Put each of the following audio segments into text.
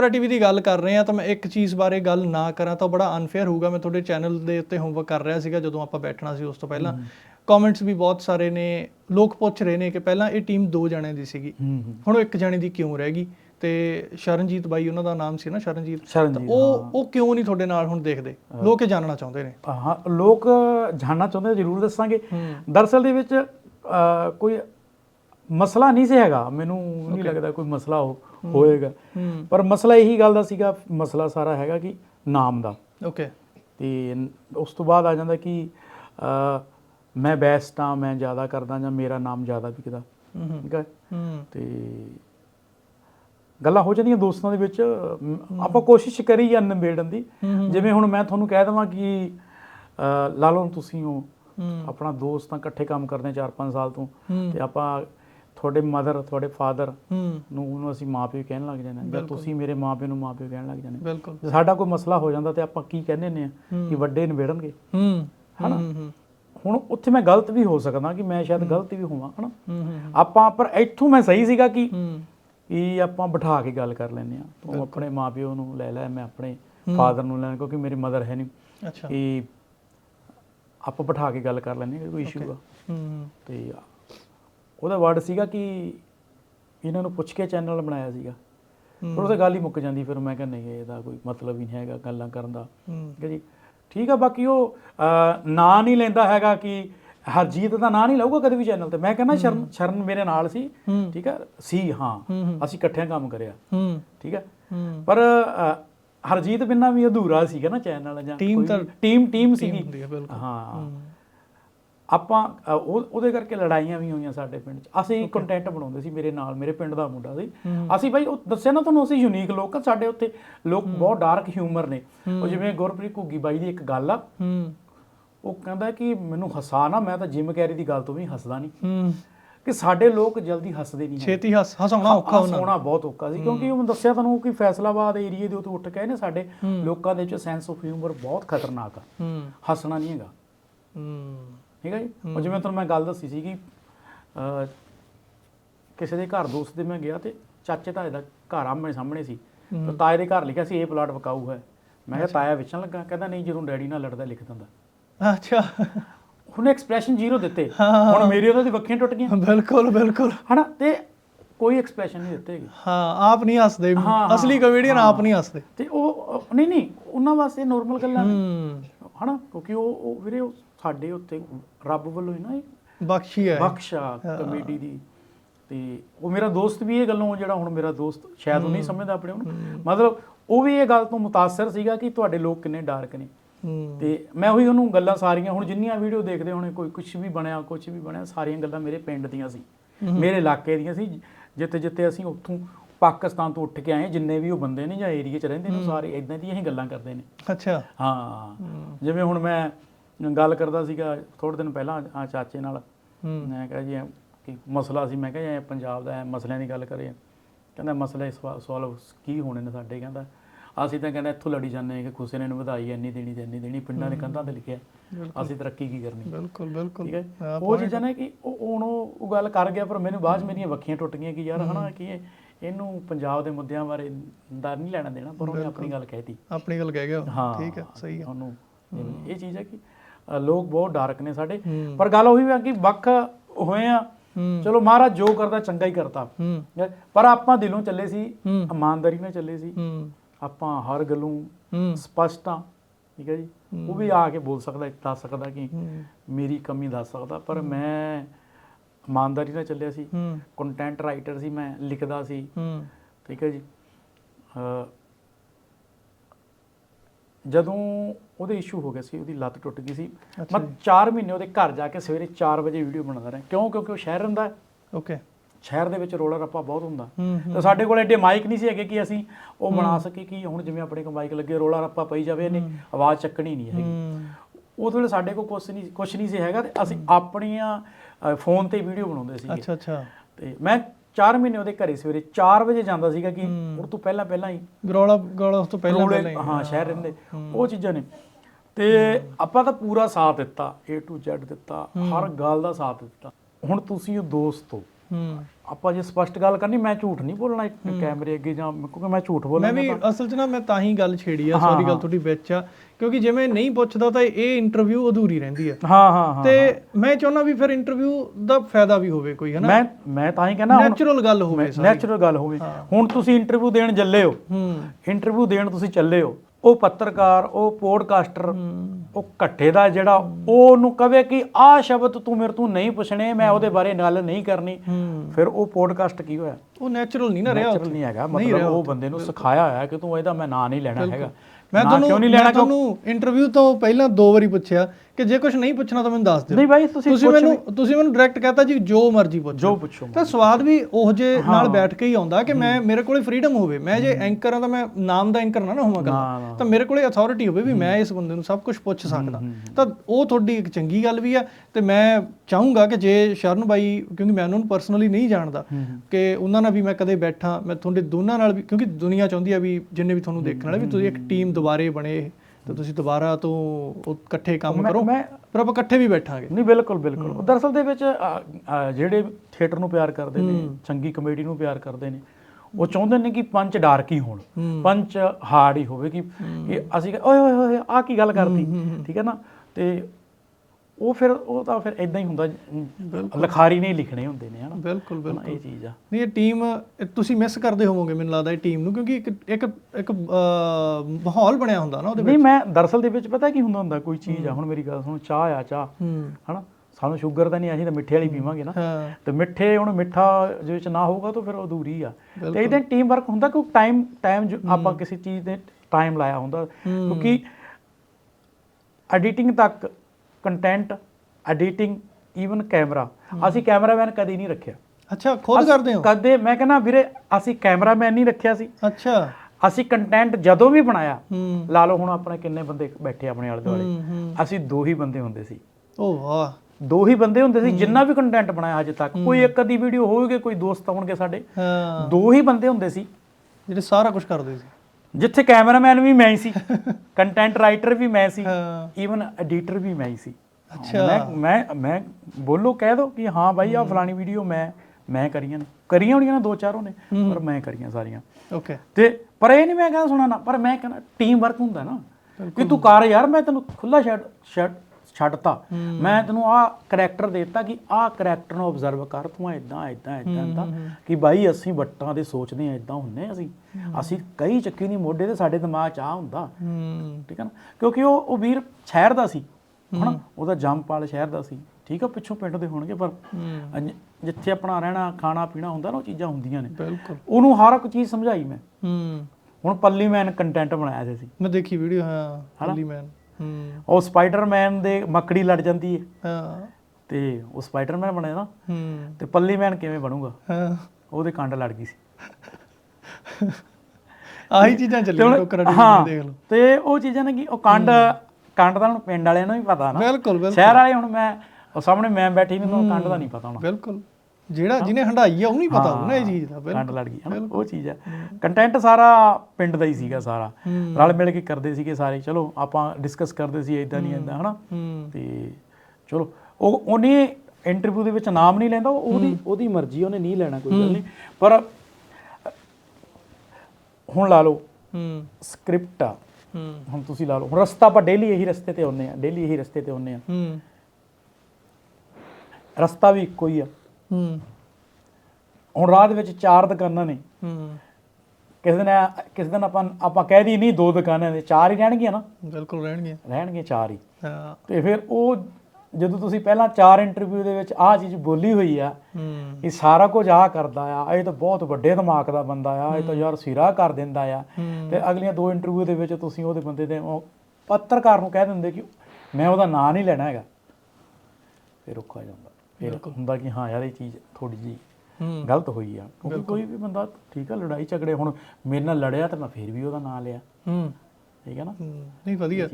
ਟੋਕਰਾ TV ਦੀ ਗੱਲ ਕਰ ਰਹੇ ਆ ਤਾਂ ਮੈਂ ਇੱਕ ਚੀਜ਼ ਬਾਰੇ ਗੱਲ ਨਾ ਕਰਾਂ ਤਾਂ ਬੜਾ ਅਨਫੇਅਰ ਹੋਊਗਾ। ਮੈਂ ਤੁਹਾਡੇ ਚੈਨਲ ਦੇ ਉੱਤੇ ਹੋਮਵਰਕ ਕਰ ਰਿਹਾ ਸੀਗਾ ਜਦੋਂ ਆਪਾਂ ਬੈਠਣਾ ਸੀ ਉਸ ਤੋਂ ਪਹਿਲਾਂ। ਕਮੈਂਟਸ ਵੀ ਬਹੁਤ ਸਾਰੇ ਨੇ ਲੋਕ ਪੁੱਛ ਰਹੇ ਨੇ ਕਿ ਪਹਿਲਾਂ ਇਹ ਟੀਮ ਦੋ ਜਣਿਆਂ ਦੀ ਸੀਗੀ। ਹੁਣ ਉਹ ਇੱਕ ਜਣੇ ਦੀ ਕਿਉਂ ਰਹਿ ਗਈ? ਤੇ ਸ਼ਰਨਜੀਤ ਬਾਈ ਉਹਨਾਂ ਦਾ ਨਾਮ ਸੀ ਨਾ ਸ਼ਰਨਜੀਤ? ਉਹ ਉਹ ਕਿਉਂ ਨਹੀਂ ਤੁਹਾਡੇ ਨਾਲ ਹੁਣ ਦੇਖਦੇ? ਲੋਕ ਇਹ ਜਾਣਨਾ ਚਾਹੁੰਦੇ ਨੇ। ਹਾਂ ਲੋਕ ਜਾਣਨਾ ਚਾਹੁੰਦੇ ਜ਼ਰੂਰ ਦੱਸਾਂਗੇ। ਦਰਅਸਲ ਦੇ ਵਿੱਚ ਕੋਈ ਮਸਲਾ ਨਹੀਂ ਸੀ ਹੈਗਾ। ਮੈਨੂੰ ਨਹੀਂ ਲੱਗਦਾ ਕੋਈ ਮਸਲਾ ਹੋਏਗਾ। ਪਰ ਮਸਲਾ ਇਹੀ ਗੱਲ ਦਾ ਸੀਗਾ ਮਸਲਾ ਸਾਰਾ ਹੈਗਾ ਕਿ ਨਾਮ ਦਾ। ਓਕੇ ਤੇ ਉਸ ਤੋਂ ਬਾਅਦ ਆ ਜਾਂਦਾ ਕਿ ਮੈਂ ਬੈਸਟ ਹਾਂ ਮੈਂ ਜ਼ਿਆਦਾ ਕਰਦਾ ਜਾਂ ਮੇਰਾ ਨਾਮ ਜ਼ਿਆਦਾ ਵਿਕਦਾ। ਠੀਕ ਹੈ? ਤੇ ਗੱਲਾਂ ਹੋ ਜਾਂਦੀਆਂ ਦੋਸਤਾਂ ਦੇ ਵਿੱਚ। ਆਪਾਂ ਕੋਸ਼ਿਸ਼ ਕਰੀ ਜਾਂ ਨਿਬੇੜਨ ਦੀ। ਜਿਵੇਂ ਹੁਣ ਮੈਂ ਤੁਹਾਨੂੰ ਕਹਿ ਦਵਾਂ ਕਿ ਲਾ ਲਓ ਤੁਸੀਂ ਹੋ। ਆਪਣਾ ਦੋਸਤ ਤਾਂ ਇਕੱਠੇ ਕੰਮ ਕਰਦੇ 4-5 ਸਾਲ ਤੋਂ। ਤੇ ਆਪਾਂ ਤੁਹਾਡੇ ਮਦਰ ਤੁਹਾਡੇ ਫਾਦਰ ਹੂੰ। ਨੂੰ ਉਹਨੂੰ ਅਸੀਂ ਮਾਪਿਓ ਕਹਿਣ ਲੱਗ ਜਾਂਦੇ ਹਾਂ ਜਾਂ ਬਿਲਕੁਲ। ਤੁਸੀਂ ਮੇਰੇ ਮਾਪਿਓ ਨੂੰ ਮਾਪਿਓ ਕਹਿਣ ਲੱਗ ਜਾਂਦੇ ਹੋ। ਬਿਲਕੁਲ। ਜੇ ਸਾਡਾ ਕੋਈ ਮਸਲਾ ਹੋ ਜਾਂਦਾ ਤੇ ਆਪਾਂ ਕੀ ਕਹਿੰਦੇ ਨੇ। ਕਿ ਵੱਡੇ ਨਿਬੇੜਨਗੇ। ਹੂੰ ਹਨਾ? ਹੂੰ ਹੂੰ। ਹੁਣ ਉੱਥੇ ਮੈਂ ਗਲਤ ਵੀ ਹੋ ਸਕਦਾ ਕਿ ਮੈਂ ਸ਼ਾਇਦ ਗਲਤ ਵੀ ਹੋਵਾਂ ਹਨਾ? ਹੂੰ ਹੂੰ ਆਪਾਂ ਪਰ ਇੱਥੋਂ ਮੈਂ ਸਹੀ ਸੀਗਾ ਕਿ ਹੂੰ। ਇਹ ਆਪਾਂ ਬਿਠਾ ਕੇ ਗੱਲ ਕਰ ਲੈਂਦੇ ਆ ਤੂੰ ਆਪਣੇ ਮਾਪਿਓ ਨੂੰ ਲੈ ਲੈ ਮੈਂ ਆਪਣੇ ਫਾਦਰ ਨੂੰ ਲੈਣ ਕਿਉਂਕਿ ਮੇਰੀ ਮਦਰ ਹੈ ਨਹੀਂ। ਅੱਛਾ। ਕਿ ਆਪਾਂ ਬਿਠਾ ਕੇ ਗੱਲ ਕਰ ਲੈਂਦੇ ਹਾਂ ਕੋਈ ਇਸ਼ੂ ਆ। ਹੂੰ। ਤੇ ਉਹਦਾ ਵਰਡ ਸੀਗਾ ਕਿ ਇਹਨਾਂ ਨੂੰ ਪੁੱਛ ਕੇ ਚੈਨਲ ਬਣਾਇਆ ਸੀਗਾ। ਪਰ ਉਹਦੇ ਗੱਲ ਹੀ ਮੁੱਕ ਜਾਂਦੀ ਫਿਰ ਮੈਂ ਕਿਹਾ ਨਹੀਂ ਇਹਦਾ ਕੋਈ ਮਤਲਬ ਹੀ ਨਹੀਂ ਹੈਗਾ ਗੱਲਾਂ ਕਰਨ ਦਾ। ਠੀਕ ਹੈ ਜੀ ਠੀਕ ਆ ਬਾਕੀ ਉਹ ਨਾਂ ਨਹੀਂ ਲੈਂਦਾ ਹੈਗਾ ਕਿ ਹਰਜੀਤ ਦਾ ਨਾਂ ਨਹੀਂ ਲਊਗਾ ਕਦੇ ਵੀ ਚੈਨਲ ਤੇ। ਮੈਂ ਕਹਿੰਦਾ ਸ਼ਰਨ ਸ਼ਰਨ ਮੇਰੇ ਨਾਲ ਸੀ ਠੀਕ ਹੈ ਸੀ ਹਾਂ। ਅਸੀਂ ਇਕੱਠਿਆਂ ਕੰਮ ਕਰਿਆ। ਠੀਕ ਹੂੰ। ਪਰ ਹਰਜੀਤ ਬਿੰਨਾ ਵੀ ਅਧੂਰਾ ਸੀਗਾ ਨਾ ਚੈਨਲ ਜਾਂ ਟੀਮ ਟੀਮ ਟੀਮ ਸੀਗੀ। ਹੂੰ। ਆਪਾਂ ਅ, ਉਹ ਉਹਦੇ ਕਰਕੇ ਲੜਾਈਆਂ ਵੀ ਹੋਈਆਂ ਸਾਡੇ ਪਿੰਡ 'ਚ। ਅਸੀਂ ਕੰਟੈਂਟ ਬਣਾਉਂਦੇ ਸੀ ਮੇਰੇ ਨਾਲ ਮੇਰੇ ਪਿੰਡ ਦਾ ਮੁੰਡਾ ਸੀ। ਅਸੀਂ ਭਾਈ ਉਹ ਦੱਸਿਆ ਨਾ ਤੁਹਾਨੂੰ ਅਸੀਂ ਯੂਨੀਕ ਲੋਕ ਆ ਸਾਡੇ ਉੱਤੇ ਲੋਕ ਬਹੁਤ ਡਾਰਕ ਹਿਊਮਰ ਨੇ। ਉਹ ਜਿਵੇਂ ਗੁਰਪ੍ਰੀਤ ਘੁੱਗੀ ਬਾਈ ਦੀ ਇੱਕ ਗੱਲ ਆ। ਹੂੰ। ਉਹ ਕਹਿੰਦਾ ਕਿ ਮੈਨੂੰ ਹਸਾ ਨਾ ਮੈਂ ਤਾਂ ਜਿਮ ਕੈਰੀ ਦੀ ਗੱਲ ਤੋਂ ਵੀ ਹੱਸਦਾ ਨਹੀਂ। ਹੂੰ। ਕਿ ਸਾਡੇ ਲੋਕ ਜਲਦੀ ਹੱਸਦੇ ਨਹੀਂ ਛੇਤੀ ਹੱਸ ਹਸਾਉਣਾ ਔਖਾ ਉਹਨਾਂ ਸੋਣਾ ਬਹੁਤ ਔਖਾ ਸੀ ਕਿਉਂਕਿ ਉਹ ਦੱਸਿਆ ਤੁਹਾਨੂੰ ਕਿ ਫੈਸਲਾਬਾਦ ਏਰੀਏ ਦੇ ਉੱਤੇ ਉੱਠ ਕੇ ਨੇ ਸਾਡੇ ਲੋਕਾਂ ਦੇ ਵਿੱਚ ਸੈਂਸ ਆਫ ਹਿਊਮਰ ਬਹੁਤ ਖਤਰਨਾਕ ਆ। ਹੂੰ। ਹੱਸਣਾ ਨਹੀਂ ਹੈਗਾ। ਹੂੰ। ਠੀਕ ਹੈ ਜੀ? ਉਹ ਜਿਵੇਂ ਤੁਹਾਨੂੰ ਮੈਂ ਗੱਲ ਦੱਸੀ ਸੀ ਕਿ ਕਿਸੇ ਦੇ ਘਰ ਦੋਸਤ ਦੇ ਮੈਂ ਗਿਆ ਤੇ ਚਾਚੇ ਤਾਏ ਦਾ ਘਰ ਆਮਣੇ ਸਾਹਮਣੇ ਸੀ। ਤੇ ਤਾਏ ਦੇ ਘਰ ਲਿਖਿਆ ਸੀ ਇਹ ਪਲਾਟ ਵਿਕਾਊ ਹੈ। ਮੈਂ ਕਿਹਾ ਤਾਇਆ ਵਿਚਣ ਲੱਗਾ ਕਹਿੰਦਾ ਨਹੀਂ ਜਦੋਂ ਡੈਡੀ ਨਾਲ ਲੜਦਾ ਲਿਖ ਦਿੰਦਾ। ਅੱਛਾ। ਉਹਨੇ ਐਕਸਪ੍ਰੈਸ਼ਨ ਜ਼ੀਰੋ ਦਿੱਤੇ। ਹੁਣ ਮੇਰੀ ਉਹਨਾਂ ਦੀ ਵੱਖੀਆਂ ਟੁੱਟ ਗਈਆਂ। ਬਿਲਕੁਲ ਬਿਲਕੁਲ। ਹਨਾ? ਤੇ ਕੋਈ ਐਕਸਪ੍ਰੈਸ਼ਨ ਨਹੀਂ ਦਿੱਤੇ। ਹਾਂ ਆਪ ਨਹੀਂ ਹੱਸਦੇ। ਅਸਲੀ ਕਮੇਡੀਅਨ ਆਪ ਨਹੀਂ ਹੱਸਦੇ। ਤੇ ਉਹ ਨਹੀਂ ਨਹੀਂ ਉਹਨਾਂ ਵਾਸਤੇ ਨਾਰਮਲ ਗੱਲਾਂ ਹਨਾ? ਕਿਉਂਕਿ ਉਹ ਵੀਰੇ ਸਾਡੇ ਉੱਤੇ ਰੱਬ ਵੱਲੋਂ ਹੀ ਨਾ ਇਹ ਬਖਸ਼ੀ ਹੈ ਬਖਸ਼ਾ ਕਮੇਡੀ ਦੀ। ਤੇ ਉਹ ਮੇਰਾ ਦੋਸਤ ਵੀ ਇਹ ਗੱਲੋਂ ਜਿਹੜਾ ਹੁਣ ਮੇਰਾ ਦੋਸਤ ਸ਼ਾਇਦ ਉਹ ਨਹੀਂ ਸਮਝਦਾ ਆਪਣੇ ਉਹਨੂੰ। ਮਤਲਬ ਉਹ ਵੀ ਇਹ ਗੱਲ ਤੋਂ ਮੁਤਾਸਰ ਸੀਗਾ ਕਿ ਤੁਹਾਡੇ ਲੋਕ ਕਿੰਨੇ ਡਾਰਕ ਨੇ। ਤੇ ਮੈਂ ਉਹੀ ਉਹਨੂੰ ਗੱਲਾਂ ਸਾਰੀਆਂ ਹੁਣ ਜਿੰਨੀਆਂ ਵੀਡੀਓ ਦੇਖਦੇ ਹੋਣੇ ਕੋਈ ਕੁਝ ਵੀ ਬਣਿਆ ਕੁਝ ਵੀ ਬਣਿਆ ਸਾਰੀਆਂ ਗੱਲਾਂ ਮੇਰੇ ਪਿੰਡ ਦੀਆਂ ਸੀ। ਮੇਰੇ ਇਲਾਕੇ ਦੀਆਂ ਸੀ। ਜਿੱਥੇ ਜਿੱਥੇ ਅਸੀਂ ਉੱਥੋਂ ਪਾਕਿਸਤਾਨ ਤੋਂ ਉੱਠ ਕੇ ਆਏ ਜਿੰਨੇ ਵੀ ਉਹ ਬੰਦੇ ਨੇ ਜਾਂ ਏਰੀਆ 'ਚ ਰਹਿੰਦੇ ਨੇ ਸਾਰੇ ਇਦਾਂ ਦੀਆਂ ਹੀ ਗੱਲਾਂ ਕਰਦੇ ਨੇ। ਅੱਛਾ। ਹਾਂ। ਜਿਵੇਂ ਹੁਣ ਮੈਂ ਗੱਲ ਕਰਦਾ ਸੀਗਾ ਥੋੜੇ ਦਿਨ ਪਹਿਲਾਂ ਆ ਚਾਚੇ ਨਾਲ। ਮੈਂ ਕਿਹਾ ਜੀ ਕੀ ਮਸਲਾ ਸੀ। ਮੈਂ ਕਿਹਾ ਜੀ ਪੰਜਾਬ ਦਾ ਮਸਲਿਆਂ ਦੀ ਗੱਲ ਕਰੇ ਕਹਿੰਦਾ ਮਸਲੇ ਸੋਲਵ ਕੀ ਹੋਣੇ ਨੇ ਸਾਡੇ? ਕਹਿੰਦਾ ਅਸੀਂ ਤਾਂ ਕਹਿੰਦਾ ਇੱਥੋਂ ਲੜੀ ਜਾਂਦੇ ਹਾਂ ਕਿ ਖੁਸੇ ਨੇ ਨੂੰ ਵਧਾਈ ਇੰਨੀ ਦੇਣੀ ਤੇ ਇੰਨੀ ਦੇਣੀ ਪਿੰਡਾਂ ਦੇ ਕੰਧਾਂ ਤੇ ਲਿਖਿਆ। ਅਸੀਂ ਤਰੱਕੀ ਕੀ ਕਰਨੀ? ਬਿਲਕੁਲ ਬਿਲਕੁਲ। ਠੀਕ ਹੈ? ਉਹ ਚੀਜ਼ਾਂ ਨੇ ਕਿ ਉਹ ਹੁਣ ਉਹ ਗੱਲ ਕਰ ਗਿਆ ਪਰ ਮੈਨੂੰ ਬਾਅਦ ਮੇਰੀਆਂ ਵੱਖੀਆਂ ਟੁੱਟ ਗਈਆਂ ਕਿ ਯਾਰ ਹਨਾ ਕਿ ਇਹ- ਇਹਨੂੰ ਪੰਜਾਬ ਦੇ ਮੁੱਦਿਆਂ ਬਾਰੇ ਦਾ ਨਹੀਂ ਲੈਣਾ ਦੇਣਾ ਪਰ ਉਹਨੇ ਆਪਣੀ ਗੱਲ ਕਹਿਤੀ ਆਪਣੀ ਗੱਲ ਕਹਿ ਗਿਆ। ਠੀਕ ਹੈ ਸਹੀ ਹੈ। ਉਹਨੂੰ ਇਹ ਚੀਜ਼ ਹੈ ਕਿ ਲੋਕ ਬਹੁਤ ਡਾਰਕ ਨੇ ਸਾਡੇ। ਪਰ ਗੱਲ ਉਹੀ ਹੈ ਕਿ ਵੱਖ ਹੋਏ ਆ। ਚਲੋ ਮਹਾਰਾਜ ਜੋ ਕਰਦਾ ਚੰਗਾ ਹੀ ਕਰਤਾ। ਹੂੰ। ਪਰ ਆਪਾਂ ਦਿਲੋਂ ਚੱਲੇ ਸੀ ਇਮਾਨਦਾਰੀ ਨਾਲ ਚੱਲੇ ਸੀ। ਆਪਾਂ ਹਰ ਗੱਲੋਂ ਸਪਸ਼ਟ ਆ ਠੀਕ ਹੈ ਜੀ? ਉਹ ਵੀ ਆ ਕੇ ਬੋਲ ਸਕਦਾ ਦੱਸ ਸਕਦਾ ਕਿ ਮੇਰੀ ਕਮੀ ਦੱਸ ਸਕਦਾ। ਪਰ ਮੈਂ ਇਮਾਨਦਾਰੀ ਨਾਲ ਚੱਲਿਆ ਸੀ। ਕੰਟੈਂਟ ਰਾਈਟਰ ਸੀ ਮੈਂ ਲਿਖਦਾ ਸੀ। ਠੀਕ ਹੈ ਜੀ? ਜਦੋਂ ਉਹਦੇ ਇਸ਼ੂ ਹੋ ਗਿਆ ਸੀ ਉਹਦੀ ਲੱਤ ਟੁੱਟ ਗਈ ਸੀ। ਮੈਂ 4 ਮਹੀਨੇ ਉਹਦੇ ਘਰ ਜਾ ਕੇ ਸਵੇਰੇ 4 ਵਜੇ ਵੀਡੀਓ ਬਣਾਉਂਦਾ ਰਿਹਾ। ਕਿਉਂ? ਕਿਉਂਕਿ ਉਹ ਸ਼ਹਿਰ ਰਹਿੰਦਾ ਹੈ। ਓਕੇ ਸ਼ਹਿਰ ਦੇ ਵਿੱਚ ਰੋਲਾ ਰੱਪਾ ਬਹੁਤ ਹੁੰਦਾ। ਤੇ ਸਾਡੇ ਕੋਲ ਐਡੇ ਮਾਈਕ ਨਹੀਂ ਸੀ ਹੈਗੇ ਕਿ ਅਸੀਂ ਉਹ ਬਣਾ ਸਕੀ ਕਿ ਹੁਣ ਜਿਵੇਂ ਆਪਣੇ ਕੋਲ ਮਾਈਕ ਲੱਗੇ ਰੋਲਾ ਰੱਪਾ ਪਈ ਜਾਵੇ ਇਹਨੇ ਆਵਾਜ਼ ਚੱਕਣੀ ਨਹੀਂ ਹੈਗੀ। ਉਹ ਵੇਲੇ ਸਾਡੇ ਕੋਲ ਕੁਝ ਨਹੀਂ ਕੁਝ ਨਹੀਂ ਸੀ ਹੈਗਾ ਤੇ ਅਸੀਂ ਆਪਣੀਆਂ ਫੋਨ ਤੇ ਵੀਡੀਓ ਬਣਾਉਂਦੇ ਸੀਗੇ। ਅੱਛਾ ਅੱਛਾ। ਤੇ ਮੈਂ 4 ਮਹੀਨੇ ਉਹਦੇ ਘਰੇ ਸਵੇਰੇ 4 ਵਜੇ ਜਾਂਦਾ ਸੀਗਾ ਕਿ ਉਹ ਤੋਂ ਪਹਿਲਾਂ ਪਹਿਲਾਂ ਹੀ ਗਰੋਲਾ ਗਰੋਲਾ ਉਸ ਤੋਂ ਪਹਿਲਾਂ ਪਹਿਲਾਂ ਹੀ। ਹਾਂ ਸ਼ਹਿਰ ਰਹਿੰਦੇ। ਉਹ ਚੀਜ਼ਾਂ ਨੇ। ਤੇ ਆਪਾਂ ਤਾਂ ਪੂਰਾ ਸਾਥ ਦਿੱਤਾ A to Z ਦਿੱਤਾ ਹਰ ਗੱਲ ਦਾ ਸਾਥ ਦਿੱਤਾ। ਹੁਣ ਤੁਸੀਂ ਉਹ ਦੋਸਤ ਹੋ। ਹੂੰ। ਆਪਾਂ ਜੇ ਸਪਸ਼ਟ ਗੱਲ ਕਰਨੀ ਮੈਂ ਝੂਠ ਨਹੀਂ ਬੋਲਣਾ ਇੱਕ ਕੈਮਰੇ ਅੱਗੇ ਜਾਂ ਕਿਉਂਕਿ ਮੈਂ ਝੂਠ ਮੈਂ ਬੋਲਣਾ ਵੀ ਅਸਲ 'ਚ ਨਾ ਮੈਂ ਤਾਂ ਹੀ ਗੱਲ ਛੇੜੀ ਆ ਸੌਰੀ ਗੱਲ। ਤੁਹਾਡੀ ਵਿੱਚ ਆ ਕਿਉਂਕਿ ਜਿਵੇਂ ਨਹੀਂ ਪੁੱਛਦਾ ਤਾਂ ਇਹ ਇੰਟਰਵਿਊ ਅਧੂਰੀ ਰਹਿੰਦੀ ਆ। ਹਾਂ ਹਾਂ ਹਾਂ ਤੇ ਮੈਂ ਚਾਹੁੰਦਾ ਵੀ ਫਿਰ ਇੰਟਰਵਿਊ ਦਾ ਫਾਇਦਾ ਵੀ ਹੋਵੇ ਕੋਈ ਹਨਾ? ਮੈਂ ਮੈਂ ਤਾਂ ਹੀ ਕਹਿੰਦਾ ਨੈਚੁਰਲ ਗੱਲ ਹੋਵੇ ਨੈਚੁਰਲ ਗੱਲ ਹੋਵੇ। ਹੁਣ ਤੁਸੀਂ ਇੰਟਰਵਿਊ ਦੇਣ ਚੱਲੇ ਹੋ। ਹੂੰ। ਇੰਟਰਵਿਊ ਦੇਣ ਤੁਸੀਂ ਚੱਲੇ ਹੋ। ਉਹ ਪੱਤਰਕਾਰ ਉਹ ਪੋਡਕਾਸਟਰ ਉਹ ਘੱਟੇ ਦਾ ਜਿਹੜਾ ਉਹ ਉਹਨੂੰ ਕਵੇ ਕਿ ਆਹ ਸ਼ਬਦ ਤੂੰ ਮੇਰੇ ਤੋਂ ਨਹੀਂ ਪੁੱਛਣੇ ਮੈਂ ਉਹਦੇ ਬਾਰੇ ਗੱਲ ਨਹੀਂ ਕਰਨੀ। ਫਿਰ ਉਹ ਪੋਡਕਾਸਟ ਕੀ ਹੋਇਆ? ਉਹ ਨੈਚੁਰਲ ਨਹੀਂ ਨਾ ਰਿਹਾ ਨੈਚੁਰਲ ਨਹੀਂ ਹੈਗਾ ਮਤਲਬ ਉਹ ਬੰਦੇ ਨੂੰ ਸਿਖਾਇਆ ਹੋਇਆ ਕਿ ਤੂੰ ਇਹਦਾ ਮੈਂ ਨਾਂ ਨਹੀਂ ਲੈਣਾ ਹੈਗਾ। ਮੈਂ ਤੁਹਾਨੂੰ ਕਿਉਂ ਨਹੀਂ ਮੈਂ ਲੈਣਾ ਕਿਉਂ? ਤੁਹਾਨੂੰ ਇੰਟਰਵਿਊ ਤੋਂ ਪਹਿਲਾਂ ਦੋ ਵਾਰੀ ਪੁੱਛਿਆ ਕਿ ਜੇ ਕੁਝ ਨਹੀਂ ਪੁੱਛਣਾ ਤਾਂ ਮੈਨੂੰ ਦੱਸ ਦਿਓ। ਨਹੀਂ ਭਾਈ ਤੁਸੀਂ ਤੁਸੀਂ ਮੈਨੂੰ ਤੁਸੀਂ ਮੈਨੂੰ ਡਾਇਰੈਕਟ ਕਹਤਾ ਜੀ ਜੋ ਮਰਜ਼ੀ ਪੁੱਛੋ। ਜੋ ਪੁੱਛੋ ਤਾਂ ਸਵਾਦ ਵੀ ਉਹ ਜੇ ਨਾਲ ਬੈਠ ਕੇ ਹੀ ਆਉਂਦਾ ਕਿ ਮੈਂ ਮੇਰੇ ਕੋਲੇ ਫ੍ਰੀडम ਹੋਵੇ। ਮੈਂ ਜੇ ਐਂਕਰ ਆ ਤਾਂ ਮੈਂ ਨਾਮ ਦਾ ਐਂਕਰ ਨਾ ਨਾ ਹੋਵਾਂ ਗੱਲ ਤਾਂ ਮੇਰੇ ਕੋਲੇ ਅਥਾਰਟੀ ਹੋਵੇ ਵੀ ਮੈਂ ਇਸ ਬੰਦੇ ਨੂੰ ਸਭ ਕੁਝ ਪੁੱਛ ਸਕਦਾ। ਤਾਂ ਉਹ ਤੁਹਾਡੀ ਇੱਕ ਚੰਗੀ ਗੱਲ ਵੀ ਆ ਤੇ ਮੈਂ ਚਾਹੂੰਗਾ ਕਿ ਜੇ ਸ਼ਰਨ ਬਾਈ ਕਿਉਂਕਿ ਮੈਂ ਉਹਨਾਂ ਨੂੰ ਪਰਸਨਲੀ ਨਹੀਂ ਜਾਣਦਾ ਕਿ ਉਹਨਾਂ ਨਾਲ ਵੀ ਮੈਂ ਕਦੇ ਬੈਠਾ ਮੈਂ ਤੁਹਾਡੇ ਦੋਨਾਂ ਨਾਲ ਵੀ ਕਿਉਂਕਿ ਦੁਨੀਆ ਚਾਹੁੰਦੀ ਆ ਵੀ ਜਿੰਨੇ ਵੀ ਤੁਹਾਨੂੰ ਦੇਖਣ ਵਾਲੇ ਵੀ ਤੁਸੀਂ ਇੱਕ ਟੀਮ ਦੁਬਾਰੇ ਬਣੇ ਤੇ ਤੁਸੀਂ ਦੁਬਾਰਾ ਤੋਂ ਉਹ ਇਕੱਠੇ ਕੰਮ ਕਰੋ ਮੈਂ ਪਰ ਆਪਾਂ ਇਕੱਠੇ ਵੀ ਬੈਠਾਂਗੇ। ਨਹੀਂ ਬਿਲਕੁਲ ਬਿਲਕੁਲ। ਉਹ ਦਰਅਸਲ ਦੇ ਵਿੱਚ ਜਿਹੜੇ ਥੀਏਟਰ ਨੂੰ ਪਿਆਰ ਕਰਦੇ ਨੇ ਚੰਗੀ ਕਮੇਡੀ ਨੂੰ ਪਿਆਰ ਕਰਦੇ ਨੇ ਉਹ ਚਾਹੁੰਦੇ ਨੇ ਕਿ ਪੰਚ ਡਾਰਕ ਹੀ ਹੋਣ। ਪੰਚ ਹਾਰਡ ਹੀ ਹੋਵੇ ਕਿ ਅਸੀਂ ਓਏ ਓਏ ਓਏ ਆ ਕੀ ਗੱਲ ਕਰਤੀ? ਠੀਕ ਹੈ ਨਾ? ਤੇ ਉਹ ਫਿਰ ਉਹ ਤਾਂ ਫਿਰ ਇਦਾਂ ਹੀ ਹੁੰਦਾ ਲਖਾਰੀ ਨਹੀਂ ਲਿਖਣੇ ਹੁੰਦੇ ਨੇ ਹਨਾ? ਬਿਲਕੁਲ ਬਿਲਕੁਲ ਇਹ ਚੀਜ਼ ਆ। ਨਹੀਂ ਇਹ ਟੀਮ ਤੁਸੀਂ ਮਿਸ ਕਰਦੇ ਹੋਵੋਗੇ ਮੈਨੂੰ ਲੱਗਦਾ ਇਹ ਟੀਮ ਨੂੰ ਕਿਉਂਕਿ ਇੱਕ ਇੱਕ ਇੱਕ ਮਾਹੌਲ ਬਣਿਆ ਹੁੰਦਾ ਨਾ ਉਹਦੇ ਨਹੀਂ ਮੈਂ ਦਰਅਸਲ ਦੇ ਵਿੱਚ ਪਤਾ ਕੀ ਹੁੰਦਾ ਹੁੰਦਾ ਕੋਈ ਚੀਜ਼ ਆ ਹੁਣ ਮੇਰੀ ਗੱਲ ਸੁਣ ਚਾਹ ਆ ਚਾਹ ਹਨਾ? ਸਾਨੂੰ ਸ਼ੂਗਰ ਤਾਂ ਨਹੀਂ ਅਸੀਂ ਤਾਂ ਮਿੱਠੇ ਵਾਲੀ ਪੀਵਾਂਗੇ ਨਾ। ਤੇ ਮਿੱਠੇ ਹੁਣ ਮਿੱਠਾ ਜੇ ਵਿੱਚ ਨਾ ਹੋਊਗਾ ਤਾਂ ਫਿਰ ਉਹ ਅਧੂਰੀ ਆ। ਤੇ ਇਹਦੇ ਟੀਮ ਵਰਕ ਹੁੰਦਾ ਕਿ ਟਾਈਮ ਟਾਈਮ ਆਪਾਂ ਕਿਸੇ ਚੀਜ਼ ਤੇ ਟਾਈਮ ਲਾਇਆ ਹੁੰਦਾ। ਕਿਉਂਕਿ ਐਡੀਟਿੰਗ ਤੱਕ ਕੰਟੈਂਟ ਐਡੀਟਿੰਗ ਈਵਨ ਕੈਮਰਾ ਅਸੀਂ ਕੈਮਰਾਮੈਨ ਕਦੀ ਨਹੀਂ ਰੱਖਿਆ। ਅੱਛਾ ਖੁਦ ਕਰਦੇ ਹੋ? ਕਦੇ ਮੈਂ ਕਹਿੰਦਾ ਵੀਰੇ ਅਸੀਂ ਕੈਮਰਾਮੈਨ ਨਹੀਂ ਰੱਖਿਆ ਸੀ। ਅੱਛਾ। ਅਸੀਂ ਕੰਟੈਂਟ ਜਦੋਂ ਵੀ ਬਣਾਇਆ ਲਾ ਲਓ ਹੁਣ ਆਪਣੇ ਕਿੰਨੇ ਬੰਦੇ ਬੈਠੇ ਆਪਣੇ ਆਲੇ ਦੁਆਲੇ। ਅਸੀਂ ਦੋ ਹੀ ਬੰਦੇ ਹੁੰਦੇ ਸੀ। ਓ ਵਾਹ। ਦੋ ਹੀ ਬੰਦੇ ਹੁੰਦੇ ਸੀ ਜਿੰਨਾ ਵੀ ਕੰਟੈਂਟ ਬਣਾਇਆ ਅਜੇ ਤੱਕ। ਕੋਈ ਇੱਕ ਅੱਧੀ ਵੀਡੀਓ ਹੋਊਗੀ ਕੋਈ ਦੋਸਤ ਆਉਣਗੇ ਸਾਡੇ। ਹਾਂ। ਦੋ ਹੀ ਬੰਦੇ ਹੁੰਦੇ ਸੀ। ਜਿਹੜੇ ਸਾਰਾ ਕੁਝ ਕਰਦੇ ਸੀ। ਜਿੱਥੇ ਕੈਮਰਾਮੈਨ ਵੀ ਮੈਂ ਹੀ ਸੀ ਕੰਟੈਂਟ ਰਾਈਟਰ ਵੀ ਮੈਂ ਸੀ ਈਵਨ ਐਡੀਟਰ ਵੀ ਮੈਂ ਹੀ ਸੀ। ਅੱਛਾ। ਮੈਂ ਮੈਂ ਮੈਂ ਬੋਲੋ ਕਹਿ ਦੋ ਕਿ ਹਾਂ ਬਾਈ ਆ ਫਲਾਣੀ ਵੀਡੀਓ ਮੈਂ ਮੈਂ ਕਰੀਆਂ ਨੇ। ਕਰੀਆਂ ਹੋਣੀਆਂ ਨਾ ਦੋ ਚਾਰ ਉਹਨੇ ਪਰ ਮੈਂ ਕਰੀਆਂ ਸਾਰੀਆਂ। ਓਕੇ ਤੇ ਪਰ ਇਹ ਨਹੀਂ ਮੈਂ ਕਹਿੰਦਾ ਸੁਣਾ ਨਾ ਪਰ ਮੈਂ ਕਹਿੰਦਾ ਟੀਮ ਵਰਕ ਹੁੰਦਾ ਨਾ ਕਿ ਤੂੰ ਕਰ ਯਾਰ ਮੈਂ ਤੈਨੂੰ ਖੁੱਲਾ ਛੱਡ ਛੱਡ ਛੱਡਤਾ। ਮੈਂ ਤੈਨੂੰ ਆ ਕਰੈਕਟਰ ਦਿੱਤਾ ਕਿ ਆ ਕਰੈਕਟਰ ਨੂੰ ਆਬਜ਼ਰਵ ਕਰ ਤੂੰ ਇਦਾਂ ਇਦਾਂ ਇਦਾਂ ਇਦਾਂ ਕਿ ਬਾਈ ਅਸੀਂ ਵੱਟਾਂ ਦੇ ਸੋਚਦੇ ਆ ਇਦਾਂ ਹੁੰਨੇ ਅਸੀਂ। ਅਸੀਂ ਕਈ ਚੱਕੀ ਨਹੀਂ ਮੋਢੇ ਤੇ ਸਾਡੇ ਦਿਮਾਗ 'ਚ ਆ ਹੁੰਦਾ। ਠੀਕ ਹੈ ਨਾ? ਕਿਉਂਕਿ ਉਹ ਉਹ ਵੀਰ ਸ਼ਹਿਰ ਦਾ ਸੀ ਹਨਾ? ਉਹਦਾ ਜੰਮਪਾਲ ਸ਼ਹਿਰ ਦਾ ਸੀ। ਠੀਕ ਆ? ਪਿੱਛੋਂ ਪਿੰਡ ਦੇ ਹੋਣਗੇ ਪਰ ਜਿੱਥੇ ਆਪਣਾ ਰਹਿਣਾ ਖਾਣਾ ਪੀਣਾ ਹੁੰਦਾ ਨਾ ਉਹ ਚੀਜ਼ਾਂ ਹੁੰਦੀਆਂ ਨੇ। ਬਿਲਕੁਲ। ਉਹਨੂੰ ਹਰ ਇੱਕ ਚੀਜ਼ ਸਮਝਾਈ ਮੈਂ। ਹੂੰ। ਹੁਣ ਪੱਲੀ ਮੈਨ ਕੰਟੈਂਟ ਬਣਾਇਆ ਸੀ ਮੈਂ ਦੇਖੀ ਵੀਡੀਓ ਹਾਂ ਹੋਲੀ ਮੈਨ ਹੂੰ। ਉਹ ਸਪਾਈਡਰਮੈਨ ਦੇ ਮੱਕੜੀ ਲੜ ਜਾਂਦੀ ਹੈ ਹਾਂ। ਤੇ ਉਹ ਸਪਾਈਡਰਮੈਨ ਬਣਿਆ ਨਾ। ਹੂੰ। ਤੇ ਪੱਲੀ ਮੈਨ ਕਿਵੇਂ ਬਣੂਗਾ? ਹਾਂ। ਉਹਦੇ ਕੰਡ ਲੜ ਗਈ ਸੀ। ਆਹੀ ਚੀਜ਼ਾਂ ਚੱਲੀਆਂ ਟੋਕਰਾ ਹਾਂ ਦੇਖ ਲਓ। ਤੇ ਉਹ ਚੀਜ਼ਾਂ ਨੇ ਕਿ ਉਹ ਕੰਡ ਕੰਡ ਦਾ ਹੁਣ ਪਿੰਡ ਵਾਲਿਆਂ ਨੂੰ ਵੀ ਪਤਾ ਨਾ। ਬਿਲਕੁਲ ਬਿਲਕੁਲ। ਸ਼ਹਿਰ ਵਾਲੇ ਹੁਣ ਮੈਂ ਉਹ ਸਾਹਮਣੇ ਮੈਂ ਬੈਠੀ ਨੂੰ ਤਾਂ ਕੰਡ ਦਾ ਨਹੀਂ ਪਤਾ ਹੋਣਾ। ਬਿਲਕੁਲ। ਜਿਹੜਾ ਜਿਹਨੇ ਹੰਡਾਈ ਆ ਉਹ ਨਹੀਂ ਪਤਾ ਹੋਣਾ ਇਹ ਚੀਜ਼ ਦਾ ਕੰਡ ਲੜ ਗਈ ਹਨਾ ਉਹ ਚੀਜ਼ ਹੈ ਕੰਟੈਂਟ ਸਾਰਾ ਪਿੰਡ ਦਾ ਹੀ ਸੀਗਾ ਸਾਰਾ। ਰਲ ਮਿਲ ਕੇ ਕਰਦੇ ਸੀਗੇ ਸਾਰੇ ਚਲੋ ਆਪਾਂ ਡਿਸਕਸ ਕਰਦੇ ਸੀ ਇਦਾਂ ਨਹੀਂ ਇਦਾਂ ਹਨਾ। ਤੇ ਚਲੋ ਉਹ ਉਹਨੇ ਇੰਟਰਵਿਊ ਦੇ ਵਿੱਚ ਨਾਮ ਨਹੀਂ ਲੈਂਦਾ ਉਹ- ਉਹਦੀ ਉਹਦੀ ਮਰਜ਼ੀ ਉਹਨੇ ਨਹੀਂ ਲੈਣਾ ਕੋਈ ਗੱਲ ਨਹੀਂ। ਪਰ ਹੁਣ ਲਾ ਲਓ ਹੂੰ। ਸਕ੍ਰਿਪਟ ਆ। ਹੂੰ। ਹੁਣ ਤੁਸੀਂ ਲਾ ਲਓ ਹੁਣ ਰਸਤਾ ਆਪਾਂ ਡੇਲੀ ਇਹੀ ਰਸਤੇ ਤੇ ਆਉਂਦੇ ਆ ਡੇਲੀ ਇਹੀ ਰਸਤੇ ਤੇ ਆਉਂਦੇ ਆ। ਹੂੰ। ਰਸਤਾ ਵੀ ਇੱਕੋ ਹੀ ਆ। ਹੂੰ। ਹੁਣ ਰਾਹ ਦੇ ਵਿੱਚ ਚਾਰ ਦੁਕਾਨਾਂ ਨੇ। ਹੂੰ। ਕਿਸੇ ਦਿਨ ਕਿਸੇ ਦਿਨ ਆਪਾਂ ਆਪਾਂ ਕਹਿ ਦੀ ਨਹੀਂ ਦੋ ਦੁਕਾਨਾਂ ਨੇ ਚਾਰ ਹੀ ਰਹਿਣਗੀਆਂ ਨਾ? ਬਿਲਕੁਲ ਰਹਿਣਗੇ ਰਹਿਣਗੇ ਚਾਰ ਹੀ। ਹਾਂ। ਤੇ ਫਿਰ ਉਹ ਜਦੋਂ ਤੁਸੀਂ ਪਹਿਲਾਂ ਚਾਰ ਇੰਟਰਵਿਊ ਦੇ ਵਿੱਚ ਆਹ ਚੀਜ਼ ਬੋਲੀ ਹੋਈ ਆ ਹੂੰ। ਇਹ ਸਾਰਾ ਕੁਝ ਆ ਕਰਦਾ ਆ ਇਹ ਤਾਂ ਬਹੁਤ ਵੱਡੇ ਦਿਮਾਗ ਦਾ ਬੰਦਾ ਆ ਇਹ ਤਾਂ ਯਾਰ ਸਿਰਾ ਕਰ ਦਿੰਦਾ ਆ। ਤੇ ਅਗਲੀਆਂ ਦੋ ਇੰਟਰਵਿਊ ਦੇ ਵਿੱਚ ਤੁਸੀਂ ਉਹਦੇ ਬੰਦੇ ਦੇ ਉਹ ਪੱਤਰਕਾਰ ਨੂੰ ਕਹਿ ਦਿੰਦੇ ਕਿ ਮੈਂ ਉਹਦਾ ਨਾਂ ਨਹੀਂ ਲੈਣਾ ਹੈਗਾ। ਫਿਰ ਔਖਾ ਜਾਂਦਾ। ਫਿਰ ਹੁੰਦਾ ਕਿ ਹਾਂ ਯਾਰ ਇਹ ਚੀਜ਼ ਥੋੜੀ ਜੀ ਗਲਤ ਹੋਈ ਆ। ਕਿਉਂਕਿ ਕੋਈ ਵੀ ਬੰਦਾ ਠੀਕ ਆ ਲੜਾਈ ਝਗੜੇ ਹੁਣ ਮੇਰੇ ਨਾਲ ਲੜਿਆ ਤਾਂ ਮੈਂ ਫਿਰ ਵੀ ਉਹਦਾ ਨਾਂ ਲਿਆ। ਹੂੰ। ਠੀਕ ਹੈ ਨਾ? ਨਹੀਂ ਵਧੀਆ।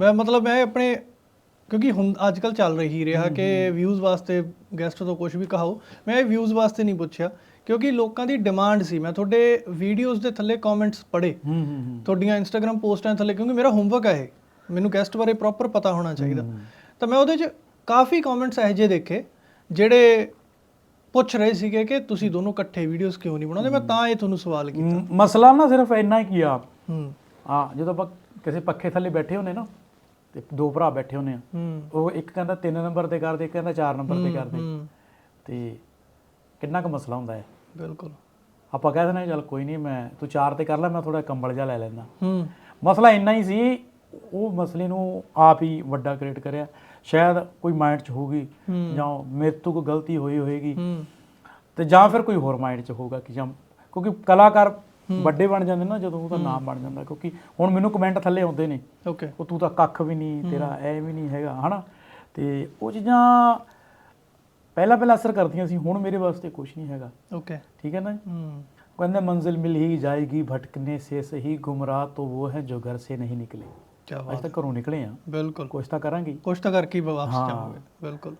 ਮੈਂ ਮਤਲਬ ਮੈਂ ਆਪਣੇ ਕਿਉਂਕਿ ਹੁਣ ਅੱਜ ਕੱਲ ਚੱਲ ਰਹੀ ਰਿਹਾ ਕਿ ਵਿਊਜ਼ ਵਾਸਤੇ ਗੈਸਟ ਤੋਂ ਕੁਝ ਵੀ ਕਹਾਓ। ਮੈਂ ਇਹ ਵਿਊਜ਼ ਵਾਸਤੇ ਨਹੀਂ ਪੁੱਛਿਆ ਕਿਉਂਕਿ ਲੋਕਾਂ ਦੀ ਡਿਮਾਂਡ ਸੀ। ਮੈਂ ਤੁਹਾਡੇ ਵੀਡੀਓਜ਼ ਦੇ ਥੱਲੇ ਕਮੈਂਟਸ ਪੜ੍ਹੇ। ਹੂੰ ਹੂੰ ਹੂੰ। ਤੁਹਾਡੀਆਂ ਇੰਸਟਾਗ੍ਰam ਪੋਸਟਾਂ ਥੱਲੇ ਕਿਉਂਕਿ ਮੇਰਾ ਹੋਮਵਰਕ ਹੈ ਇਹ। ਮੈਨੂੰ ਗੈਸਟ ਬਾਰੇ ਪ੍ਰੋਪਰ ਪਤਾ ਹੋਣਾ ਚਾਹੀਦਾ। ਤਾਂ ਮੈਂ ਉਹਦੇ 'ਚ ਕਾਫੀ ਕਮੈਂਟਸ ਇਹੋ ਜਿਹੇ ਦੇਖੇ। ਜਿਹੜੇ ਪੁੱਛ ਰਹੇ ਸੀਗੇ ਕਿ ਤੁਸੀਂ ਦੋਨੋਂ ਇਕੱਠੇ ਵੀਡੀਓਜ਼ ਕਿਉਂ ਨਹੀਂ ਬਣਾਉਂਦੇ? ਮੈਂ ਤਾਂ ਇਹ ਤੁਹਾਨੂੰ ਸਵਾਲ ਕੀਤਾ। ਮਸਲਾ ਨਾ ਸਿਰਫ ਇੰਨਾ ਹੀ ਕੀ ਆ। ਹੂੰ ਆ ਜਦੋਂ ਆਪਾਂ ਕਿਸੇ ਪੱਖੇ ਥੱਲੇ ਬੈਠੇ ਹੁੰਨੇ ਨਾ ਤੇ ਦੋ ਭਰਾ ਬੈਠੇ ਹੁੰਨੇ ਆ ਉਹ ਇੱਕ ਕਹਿੰਦਾ 3 ਨੰਬਰ ਤੇ ਕਰਦੇ ਇੱਕ ਕਹਿੰਦਾ 4 ਨੰਬਰ ਤੇ ਕਰਦੇ। ਤੇ ਕਿੰਨਾ ਕੁ ਮਸਲਾ ਹੁੰਦਾ ਹੈ? ਬਿਲਕੁਲ। ਆਪਾਂ ਕਹਿ ਦਿੰਦੇ ਚੱਲ ਕੋਈ ਨਹੀਂ ਮੈਂ ਤੂੰ 4 ਤੇ ਕਰ ਲੈ ਮੈਂ ਥੋੜਾ ਕੰਬਲ ਜਿਹਾ ਲੈ ਲੈਂਦਾ। ਹੂੰ ਮਸਲਾ ਇੰਨਾ ਹੀ ਸੀ ਉਹ ਮਸਲੇ ਨੂੰ ਆਪ ਹੀ ਵੱਡਾ ਕ੍ਰੀਏਟ ਕਰਿਆ। ਸ਼ਾਇਦ ਕੋਈ ਮਾਈਂਡ 'ਚ ਹੋਊਗੀ ਜਾਂ ਮੇਰੇ ਤੋਂ ਕੋਈ ਗਲਤੀ ਹੋਈ ਹੋਏਗੀ। ਤੇ ਜਾਂ ਫਿਰ ਕੋਈ ਹੋਰ ਮਾਈਂਡ 'ਚ ਹੋਊਗਾ ਕਿ ਜਾਂ ਕਿਉਂਕਿ ਕਲਾਕਾਰ ਵੱਡੇ ਬਣ ਜਾਂਦੇ ਨਾ ਜਦੋਂ ਉਹਦਾ ਨਾਮ ਬਣ ਜਾਂਦਾ ਕਿਉਂਕਿ ਹੁਣ ਮੈਨੂੰ ਕਮੈਂਟ ਥੱਲੇ ਆਉਂਦੇ ਨੇ। ਓਕੇ ਉਹ ਤੂੰ ਤਾਂ ਕੱਖ ਵੀ ਨਹੀਂ ਤੇਰਾ ਐ ਵੀ ਨਹੀਂ ਹੈਗਾ ਹਨਾ? ਤੇ ਉਹ ਚੀਜ਼ਾਂ ਪਹਿਲਾ ਪਹਿਲਾ ਅਸਰ ਕਰਦੀਆਂ ਸੀ ਹੁਣ ਮੇਰੇ ਵਾਸਤੇ ਕੁਝ ਨਹੀਂ ਹੈਗਾ। ਓਕੇ ਠੀਕ ਹੈ ਨਾ ਹੂੰ। ਕਹਿੰਦੇ ਮੰਜ਼ਿਲ ਮਿਲ ਹੀ ਜਾਏਗੀ ਭਟਕਨੇ ਸੇ ਸਹੀ ਗੁਮਰਾਹ ਤੋਂ ਉਹ ਹੈ ਜੋ ਘਰ ਸੇ ਨਹੀਂ ਨਿਕਲੇ। ਕੀ ਅੱਜ ਬਾਤ ਤਾਂ ਘਰੋਂ ਨਿਕਲੇ ਆ ਬਿਲਕੁਲ। ਕੁਛ ਤਾਂ ਕਰਾਂਗੇ। ਕੁਛ ਤਾਂ ਕਰਕੇ ਹੀ ਵਾਪਸ ਹਾਂ। ਜਾਵਾਂਗੇ। ਬਿਲਕੁਲ।